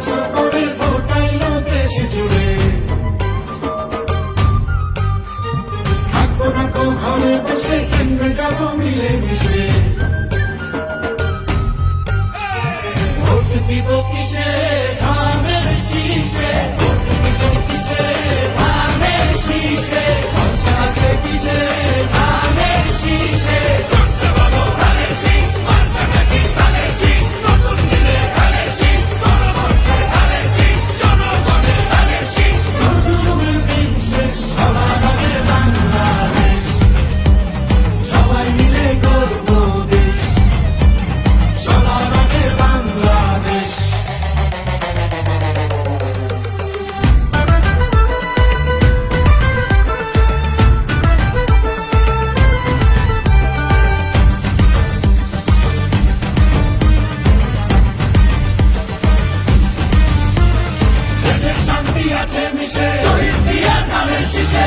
বছর পরে ভোটাইল দেশে জুড়ে থাকব না তো ঘরে বসে কেন্দ্রে যাব মিলে মিশে ভোট দিব কিসে দেশে শান্তি আছে মিশে। শহীদ জিয়ার ধানের শীষে।